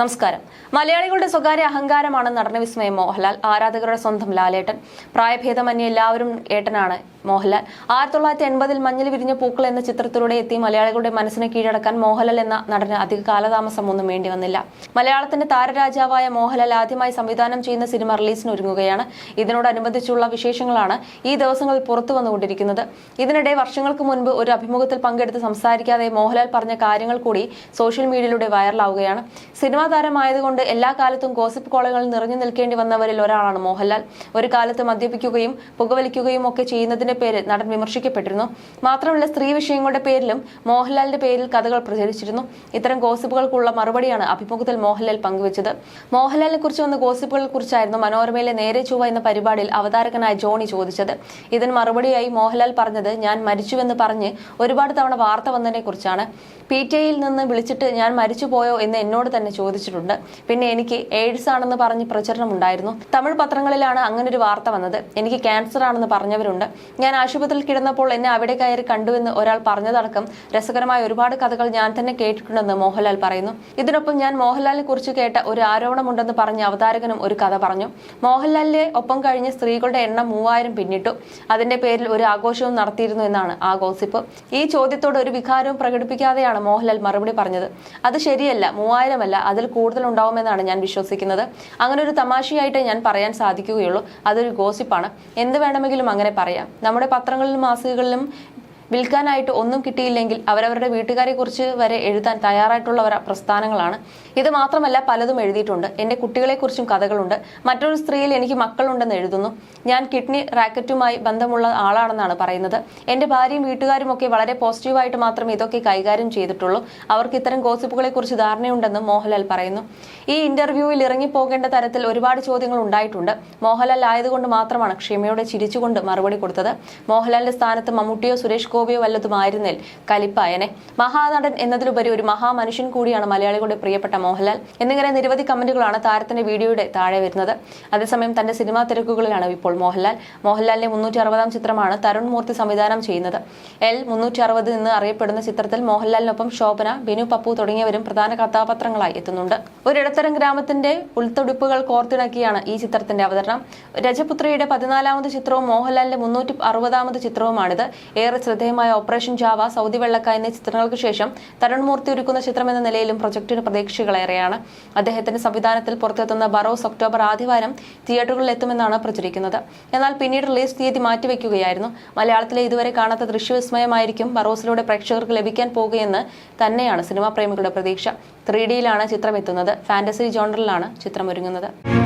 നമസ്കാരം. മലയാളികളുടെ സ്വകാര്യ അഹങ്കാരമാണ് നടന വിസ്മയം മോഹൻലാൽ. ആരാധകരുടെ സ്വന്തം ലാലേട്ടൻ. പ്രായഭേദമന്യേ എല്ലാവരും ഏട്ടനാണ് മോഹൻലാൽ. ആയിരത്തി തൊള്ളായിരത്തി എൺപതിൽ മഞ്ഞിൽ വിരിഞ്ഞ പൂക്കൾ എന്ന ചിത്രത്തിലൂടെ എത്തി മലയാളികളുടെ മനസ്സിനെ കീഴടക്കാൻ മോഹൻലാൽ എന്ന നടന് അധിക കാലതാമസം ഒന്നും വേണ്ടി വന്നില്ല. മലയാളത്തിന്റെ താരരാജാവായ മോഹൻലാൽ ആദ്യമായി സംവിധാനം ചെയ്യുന്ന സിനിമ റിലീസിന് ഒരുങ്ങുകയാണ്. ഇതിനോടനുബന്ധിച്ചുള്ള വിശേഷങ്ങളാണ് ഈ ദിവസങ്ങളിൽ പുറത്തു വന്നുകൊണ്ടിരിക്കുന്നത്. ഇതിനിടെ വർഷങ്ങൾക്ക് മുൻപ് ഒരു അഭിമുഖത്തിൽ പങ്കെടുത്ത് സംസാരിക്കാതെ മോഹൻലാൽ പറഞ്ഞ കാര്യങ്ങൾ കൂടി സോഷ്യൽ മീഡിയയിലൂടെ വൈറലാവുകയാണ്. സിനിമാ താരമായതുകൊണ്ട് എല്ലാ കാലത്തും ഗോസിപ്പ് കോളങ്ങളിൽ നിറഞ്ഞു നിൽക്കേണ്ടി വന്നവരിൽ ഒരാളാണ് മോഹൻലാൽ. ഒരു കാലത്ത് മദ്യപിക്കുകയും പുകവലിക്കുകയും ഒക്കെ ചെയ്യുന്നതിന്റെ പേരിൽ നടൻ വിമർശിക്കപ്പെട്ടിരുന്നു. മാത്രമല്ല സ്ത്രീ വിഷയങ്ങളുടെ പേരിലും മോഹൻലാലിന്റെ പേരിൽ കഥകൾ പ്രചരിച്ചിരുന്നു. ഇത്തരം ഗോസിപ്പുകൾക്കുള്ള മറുപടിയാണ് അഭിമുഖത്തിൽ മോഹൻലാൽ പങ്കുവച്ചത്. മോഹൻലാലിനെ കുറിച്ച് വന്ന ഗോസിപ്പുകളെ കുറിച്ചായിരുന്നു മനോരമയിലെ നേരെ ചൊവ്വ എന്ന പരിപാടിയിൽ അവതാരകനായ ജോണി ചോദിച്ചത്. ഇതിന് മറുപടിയായി മോഹൻലാൽ പറഞ്ഞത് ഞാൻ മരിച്ചുവെന്ന് പറഞ്ഞ് ഒരുപാട് തവണ വാർത്ത വന്നതിനെ കുറിച്ചാണ് പി ടി ഐയിൽ നിന്ന് വിളിച്ചിട്ട് ഞാൻ മരിച്ചുപോയോ എന്ന് എന്നോട് തന്നെ ചോദിച്ചിട്ടുണ്ട് പിന്നെ എനിക്ക് എയ്ഡ്സ് ആണെന്ന് പറഞ്ഞ് പ്രചരണം ഉണ്ടായിരുന്നു തമിഴ് പത്രങ്ങളിലാണ് അങ്ങനൊരു വാർത്ത വന്നത്. എനിക്ക് ക്യാൻസർ ആണെന്ന് പറഞ്ഞവരുണ്ട്. ഞാൻ ആശുപത്രിയിൽ കിടന്നപ്പോൾ എന്നെ അവിടെ കയറി കണ്ടുവെന്ന് ഒരാൾ പറഞ്ഞതടക്കം രസകരമായ ഒരുപാട് കഥകൾ ഞാൻ തന്നെ കേട്ടിട്ടുണ്ടെന്ന് മോഹൻലാൽ പറയുന്നു. ഇതിനൊപ്പം ഞാൻ മോഹൻലാലിനെ കുറിച്ച് കേട്ട ഒരു ആരോപണമുണ്ടെന്ന് പറഞ്ഞ അവതാരകനും ഒരു കഥ പറഞ്ഞു. മോഹൻലാലിന്റെ ഒപ്പം കഴിഞ്ഞ സ്ത്രീകളുടെ എണ്ണം മൂവായിരം പിന്നിട്ടു. അതിന്റെ പേരിൽ ഒരു ആഘോഷവും നടത്തിയിരുന്നു എന്നാണ് ആ ഗോസിപ്പ്. ഈ ചോദ്യത്തോട് ഒരു വികാരവും പ്രകടിപ്പിക്കാതെയാണ് മോഹൻലാൽ മറുപടി പറഞ്ഞത്. അത് ശരിയല്ല മൂവായിരമല്ല അതിൽ കൂടുതൽ ഉണ്ടാവുമെന്നാണ് ഞാൻ വിശ്വസിക്കുന്നത്. അങ്ങനെ ഒരു തമാശയായിട്ടേ ഞാൻ പറയാൻ സാധിക്കുകയുള്ളൂ. അതൊരു ഗോസിപ്പാണ്. എന്ത് വേണമെങ്കിലും അങ്ങനെ പറയാം. നമ്മുടെ പത്രങ്ങളിലും മാസികകളിലും വിൽക്കാനായിട്ട് ഒന്നും കിട്ടിയില്ലെങ്കിൽ അവരവരുടെ വീട്ടുകാരെ കുറിച്ച് വരെ എഴുതാൻ തയ്യാറായിട്ടുള്ളവർ പ്രസ്ഥാനങ്ങളാണ്. ഇത് മാത്രമല്ല പലതും എഴുതിയിട്ടുണ്ട്. എന്റെ കുട്ടികളെക്കുറിച്ചും കഥകളുണ്ട്. മറ്റൊരു സ്ത്രീയിൽ എനിക്ക് മക്കളുണ്ടെന്ന് എഴുതുന്നു. ഞാൻ കിഡ്നി റാക്കറ്റുമായി ബന്ധമുള്ള ആളാണെന്നാണ് പറയുന്നത്. എന്റെ ഭാര്യയും വീട്ടുകാരും ഒക്കെ വളരെ പോസിറ്റീവായിട്ട് മാത്രമേ ഇതൊക്കെ കൈകാര്യം ചെയ്തിട്ടുള്ളൂ. അവർക്ക് ഇത്തരം ഗോസിപ്പുകളെ കുറിച്ച് ധാരണയുണ്ടെന്നും മോഹൻലാൽ പറയുന്നു. ഈ ഇന്റർവ്യൂവിൽ ഇറങ്ങിപ്പോകേണ്ട തരത്തിൽ ഒരുപാട് ചോദ്യങ്ങൾ ഉണ്ടായിട്ടുണ്ട്. മോഹൻലാൽ ആയതുകൊണ്ട് മാത്രമാണ് ക്ഷമയോടെ ചിരിച്ചുകൊണ്ട് മറുപടി കൊടുത്തത്. മോഹൻലാലിന്റെ സ്ഥാനത്ത് മമ്മൂട്ടിയോ സുരേഷ് ഗോപിയോ വല്ലതുമായിരുന്നേൽ. കലിപ്പായനെ. മഹാനടൻ എന്നതിലുപരി ഒരു മഹാമനുഷ്യൻ കൂടിയാണ് മലയാളികളുടെ പ്രിയപ്പെട്ട മോഹൻലാൽ. എന്നിങ്ങനെ നിരവധി കമന്റുകളാണ് താരത്തിന്റെ വീഡിയോയുടെ താഴെ വരുന്നത്. അതേസമയം തന്റെ സിനിമാ തിരക്കുകളിലാണ് ഇപ്പോൾ മോഹൻലാൽ. മോഹൻലാലിന്റെ മുന്നൂറ്റി അറുപതാം ചിത്രമാണ് തരുൺ മൂർത്തി സംവിധാനം ചെയ്യുന്നത്. എൽ മുന്നൂറ്റി അറുപത് എന്ന് അറിയപ്പെടുന്ന ചിത്രത്തിൽ മോഹൻലാലിനൊപ്പം ശോഭന ബിനു പപ്പു തുടങ്ങിയവരും പ്രധാന കഥാപാത്രങ്ങളായി എത്തുന്നുണ്ട്. ഒരിടത്തരം ഗ്രാമത്തിന്റെ ഉൾത്തൊടുപ്പുകൾ കോർത്തിണക്കിയാണ് ഈ ചിത്രത്തിന്റെ അവതരണം. രജപുത്രയുടെ പതിനാലാമത് ചിത്രവും മോഹൻലാലിന്റെ മുന്നൂറ്റി അറുപതാമത് ചിത്രവുമാണിത്. ഏറെ ശ്രദ്ധേയമായ ഓപ്പറേഷൻ ജാവ സൗദി വെള്ളക്ക എന്നീ ചിത്രങ്ങൾക്ക് ശേഷം തരുൺ മൂർത്തി ഒരുക്കുന്ന ചിത്രമെന്ന നിലയിലും പ്രൊജക്ടിന് പ്രതീക്ഷകളേറെയാണ്. അദ്ദേഹത്തിന്റെ സംവിധാനത്തിൽ പുറത്തെത്തുന്ന ബറോസ് ഒക്ടോബർ ആദ്യവാരം തിയേറ്ററുകളിൽ എത്തുമെന്നാണ് പ്രചരിക്കുന്നത്. എന്നാൽ പിന്നീട് റിലീസ് തീയതി മാറ്റിവെക്കുകയായിരുന്നു. മലയാളത്തിലെ ഇതുവരെ കാണാത്ത ദൃശ്യവിസ്മയമായിരിക്കും ബറോസിലൂടെ പ്രേക്ഷകർക്ക് ലഭിക്കാൻ പോകുകയെന്ന് തന്നെയാണ് സിനിമാ പ്രേമികളുടെ പ്രതീക്ഷ. ത്രീ ഡിയിലാണ് ചിത്രം എത്തുന്നത് ഫാന്റസി ജോണറിലാണ് ചിത്രം ഒരുങ്ങുന്നത്